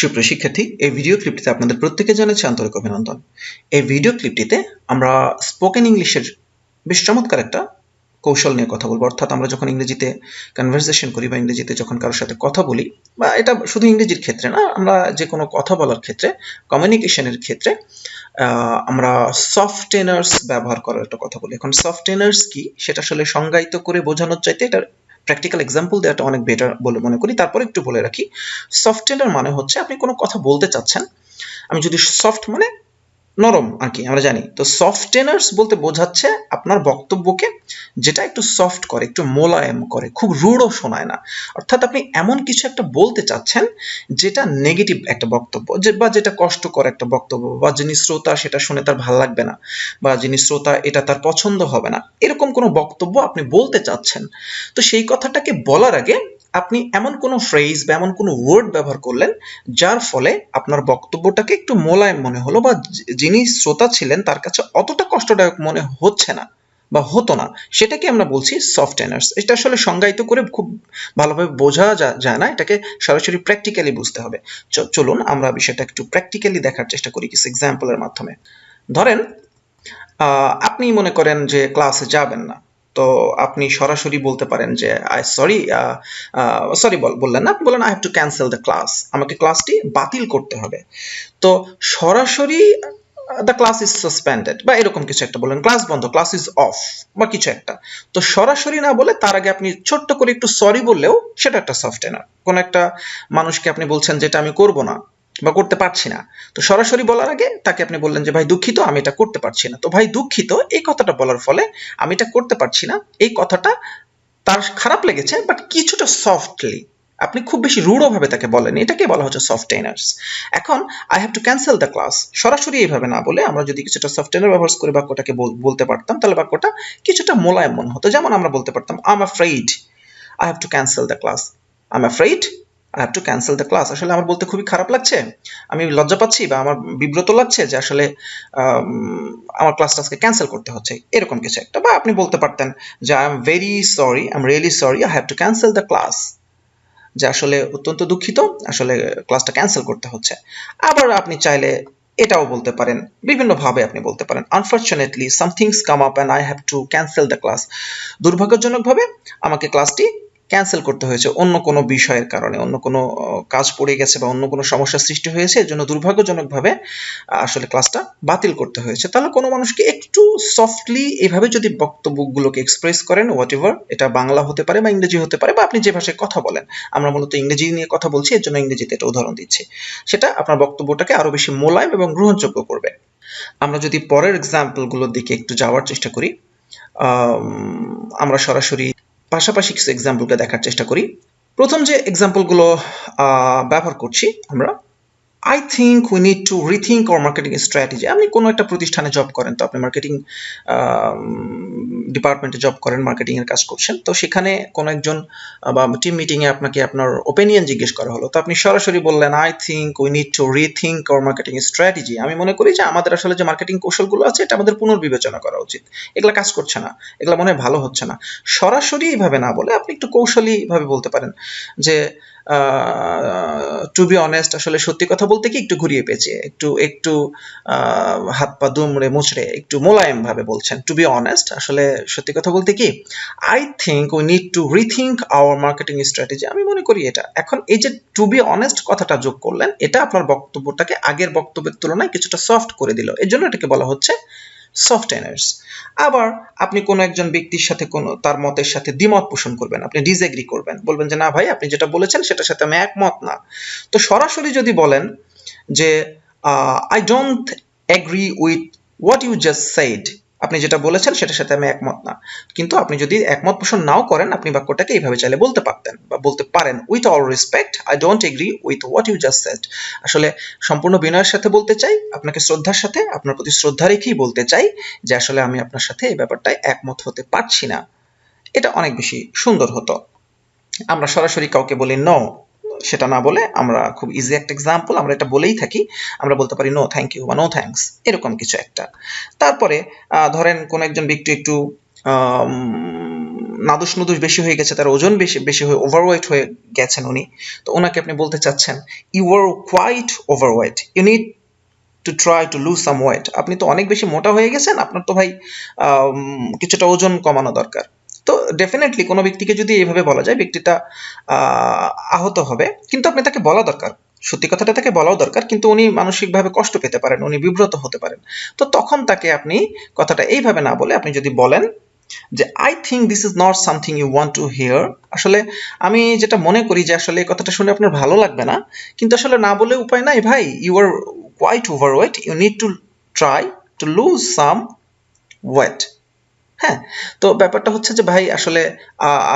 সুপ্রিয় শিক্ষার্থী, এই ভিডিও ক্লিপটিতে আপনাদের প্রত্যেকে জানাচ্ছি আন্তরিক অভিনন্দন। এই ভিডিও ক্লিপটিতে আমরা স্পোকেন ইংলিশের বেশ চমৎকার একটা কৌশল নিয়ে কথা বলব। অর্থাৎ আমরা যখন ইংরেজিতে কনভারসেশন করি বা ইংরেজিতে যখন কারোর সাথে কথা বলি, বা এটা শুধু ইংরেজির ক্ষেত্রে না, আমরা যে কোনো কথা বলার ক্ষেত্রে কমিউনিকেশনের ক্ষেত্রে আমরা সফটেনার্স ব্যবহার করার একটা কথা বলি। এখন সফটেনার্স কি? সেটা আসলে সংজ্ঞায়িত করে বোঝানোর চাইতে এটা প্র্যাকটিক্যাল এক্সাম্পল দেওয়াটা অনেক বেটার বলে মনে করি। তারপর একটু বলে রাখি। সফটওয়্যার মানে হচ্ছে আপনি কোনো কথা বলতে চাচ্ছেন। আমি যদি সফট মানে নরম আর কি, আমরা জানি। তো সফটেনার্স বলতে বোঝাচ্ছে আপনার বক্তব্যকে যেটা একটু সফট করে, একটু মোলায়েম করে, খুব রূঢ় শোনায় না। অর্থাৎ আপনি এমন কিছু একটা বলতে চাচ্ছেন যেটা নেগেটিভ একটা বক্তব্য, যে বা যেটা কষ্টকর একটা বক্তব্য, বা যিনি শ্রোতা সেটা শুনে তার ভালো লাগবে না, বা যিনি শ্রোতা এটা তার পছন্দ হবে না। এরকম কোনো বক্তব্য আপনি বলতে চাচ্ছেন। তো সেই কথাটাকে বলার আগে আপনি এমন কোনো ফ্রেজ বা এমন কোনো ওয়ার্ড ব্যবহার করলেন, যার ফলে আপনার বক্তব্যটাকে একটু মোলায়েম মনে হলো বা যিনি শ্রোতা ছিলেন তার কাছে অতটা কষ্টদায়ক মনে হচ্ছে না বা হতো না। সেটাকে আমরা বলছি সফট এনার্স এটা আসলে সংজ্ঞায়িত করে খুব ভালোভাবে বোঝা যায় না। এটাকে সরাসরি প্র্যাকটিক্যালি বুঝতে হবে। চলুন আমরা বিষয়টা একটু প্র্যাকটিক্যালি দেখার চেষ্টা করি কিছু এক্সাম্পলের মাধ্যমে। ধরেন আপনি মনে করেন যে ক্লাসে যাবেন না। তো আপনি সরাসরি বলতে পারেন যে আই সরি সরি বললেন না? আপনি বললেন I have to cancel the class আমাকে ক্লাসটি বাতিল করতে হবে। তো সরাসরি দ্য ক্লাস ইজ সাসপেন্ডেড বা এরকম কিছু একটা বললেন। ক্লাস বন্ধ ক্লাস ইজ অফ বা কিছু একটা। তো সরাসরি না বলে তার আগে আপনি ছোট্ট করে একটু সরি বললেও সেটা একটা সফটওয়্যার কোন একটা মানুষকে আপনি বলছেন, যেটা আমি করব না। বা করতে পারছি না। তো সরাসরি বলার আগে তাকে আপনি বললেন যে, ভাই, দুঃখিত, আমি এটা করতে পারছি না। তো ভাই, দুঃখিত, এই কথাটা বলার ফলে আমি এটা করতে পারছি না। এই কথাটা তার খারাপ লেগেছে বাট কিছুটা সফটলি আপনি খুব বেশি রূঢ়ভাবে তাকে বলেন। এটাকে বলা হচ্ছে সফটেনার্স এখন I have to cancel the class সরাসরি এইভাবে না বলে আমরা যদি কিছুটা সফটেনার ব্যবহার করে বাক্যটাকে বলতে পারতাম, তাহলে বাক্যটা কিছুটা মোলায়েম মনে হতো। যেমন আমরা বলতে পারতাম I'm afraid I have to cancel the class I am afraid have to cancel the class আসলে আমার বলতে খুবই খারাপ লাগছে। আমি লজ্জা পাচ্ছি বা আমার বিব্রত লাগছে যে আসলে আমার ক্লাসটা আজকে ক্যান্সেল করতে হচ্ছে। এরকম কিছু একটা। বা আপনি বলতে পারতেন যে I am very sorry I am really sorry I have to cancel the class যে আসলে অত্যন্ত দুঃখিত, আসলে ক্লাসটা ক্যান্সেল করতে হচ্ছে। আবার আপনি চাইলে এটাও বলতে পারেন, বিভিন্নভাবে আপনি বলতে পারেন। Unfortunately something's come up and I have to cancel the class দুর্ভাগ্যজনকভাবে আমাকে ক্লাসটি ক্যান্সেল করতে হয়েছে অন্য কোনো বিষয়ের কারণে, অন্য কোনো কাজ পড়ে গেছে বা অন্য কোনো সমস্যার সৃষ্টি হয়েছে, এর জন্য দুর্ভাগ্যজনকভাবে আসলে ক্লাসটা বাতিল করতে হয়েছে। তাহলে কোনো মানুষকে একটু সফটলি এভাবে যদি বক্তব্যগুলোকে এক্সপ্রেস করেন হোয়াট এভার এটা বাংলা হতে পারে বা ইংরেজি হতে পারে বা আপনি যে ভাষায় কথা বলেন, আমরা মূলত ইংরেজি নিয়ে কথা বলছি, এর জন্য ইংরেজিতে এটা উদাহরণ দিচ্ছি। সেটা আপনার বক্তব্যটাকে আরও বেশি মোলায়েম এবং গ্রহণযোগ্য করবে। আমরা যদি পরের এক্সাম্পলগুলোর দিকে একটু যাওয়ার চেষ্টা করি আমরা সরাসরি পাশাপাশি কিছু এক্সাম্পলকে দেখার চেষ্টা করি। প্রথম যে এক্সাম্পলগুলো ব্যবহার করছি আমরা I think we need to rethink our marketing strategy আপনি কোনো একটা প্রতিষ্ঠানে জব করেন, তো আপনি মার্কেটিং ডিপার্টমেন্টে জব করেন মার্কেটিং এর কাজ করছেন। তো সেখানে কোনো একজন বা টিম মিটিং এ আপনাকে আপনার ওপিনিয়ন জিজ্ঞেস করা হলো। তো আপনি সরাসরি বললেন I think we need to rethink our marketing strategy আমি মনে করি যে আমাদের আসলে যে মার্কেটিং কৌশলগুলো আছে, এটা আমাদের পুনর্বিবেচনা করা উচিত। এগুলো কাজ করছে না, এগুলো মনে হয় ভালো হচ্ছে না। সরাসরি এইভাবে না বলে আপনি একটু কৌশলী ভাবে বলতে পারেন যে টু বি অনেস্ট আসলে সত্যি কথা বলতে কি একটু ঘুরিয়ে পেঁচিয়ে একটু একটু হাত পা দুমড়ে মুচড়ে, একটু মোলায়েম ভাবে বলছেন টু বি অনেস্ট আসলে সত্যি কথা বলতে কি I think we need to rethink our marketing strategy আমি মনে করি এটা। এখন এই যে টু বি অনেস্ট কথাটা যোগ করলেন, এটা আপনার বক্তব্যটাকে আগের বক্তব্যের তুলনায় কিছুটা সফট করে দিল। এর জন্য এটাকে বলা হচ্ছে সফট এনার্স আবার আপনি কোনো একজন ব্যক্তির সাথে কোনো, তার মতের সাথে দ্বিমত পোষণ করবেন, আপনি ডিসএগ্রি করবেন। বলবেন যে, না ভাই, আপনি যেটা বলেছেন সেটার সাথে আমি একমত না। তো সরাসরি যদি বলেন যে I don't agree with what you just said আপনি যেটা বলেছেন সেটার সাথে আমি একমত না। কিন্তু আপনি যদি একমত পোষণ নাও করেন, আপনি বাক্যটাকে এইভাবে চাইলে বলতে পারতেন বা বলতে পারেন with all respect I don't agree with what you just said আসলে সম্পূর্ণ বিনয়ের সাথে বলতে চাই, আপনাকে শ্রদ্ধার সাথে, আপনার প্রতি শ্রদ্ধা রেখেই বলতে চাই যে আসলে আমি আপনার সাথে এই ব্যাপারটায় একমত হতে পারছি না। এটা অনেক বেশি সুন্দর হতো। আমরা সরাসরি কাউকে বলি নো সেটা না বলে আমরা খুব ইজি একটা এক্সাম্পল আমরা এটা বলেই থাকি। আমরা বলতে পারি নো থ্যাংক ইউ বা নো থ্যাঙ্কস এরকম কিছু একটা। তারপরে ধরেন কোন একজন ব্যক্তি একটু নাদুস নুদুস বেশি হয়ে গেছে, তার ওজন বেশি বেশি হয়ে ওভারওয়েট হয়ে গেছেন উনি। তো ওনাকে আপনি বলতে চাচ্ছেন you are quite overweight you need to try to lose some weight আপনি তো অনেক বেশি মোটা হয়ে গেছেন, আপনার তো ভাই কিছুটা ওজন কমানো দরকার। তো ডেফিনেটলি কোনো ব্যক্তিকে যদি এইভাবে বলা যায় ব্যক্তিটা আহত হবে। কিন্তু আপনি তাকে বলা দরকার। সত্যি কথাটা তাকে বলাও দরকার, কিন্তু উনি মানসিকভাবে কষ্ট পেতে পারেন, উনি বিব্রত হতে পারেন। তো তখন তাকে আপনি কথাটা এইভাবে না বলে আপনি যদি বলেন যে I think this is not something you want to hear আসলে আমি যেটা মনে করি যে, আসলে এই কথাটা শুনে আপনার ভালো লাগবে না। কিন্তু আসলে না বলে উপায় নাই, ভাই। You are quite overweight you need to try to lose some weight হ্যাঁ তো ব্যাপারটা হচ্ছে যে ভাই, আসলে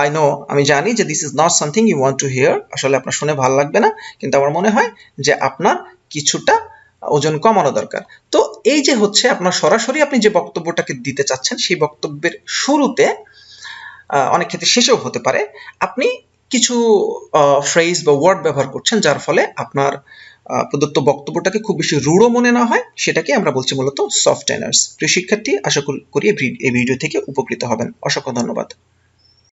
আই নো আমি জানি যে this is not something you want to hear আসলে আপনার শুনে ভালো লাগবে না, কিন্তু আমার মনে হয় যে আপনার কিছুটা ওজন কমানো দরকার। তো এই যে হচ্ছে আপনার সরাসরি আপনি যে বক্তব্যটাকে দিতে চাচ্ছেন, সেই বক্তব্যের শুরুতে অনেক ক্ষেত্রে শেষেও হতে পারে, আপনি কিছু ফ্রেজ বা ওয়ার্ড ব্যবহার করছেন, যার ফলে আপনার প্রদত্ত বক্তব্যটাকে খুব বেশি রূঢ় মনে না হয়, সেটাকে আমরা বলছি মূলত সফট এনার্স প্রিয় শিক্ষার্থী আশা করি এই ভিডিও থেকে উপকৃত হবেন। অসংখ্য ধন্যবাদ।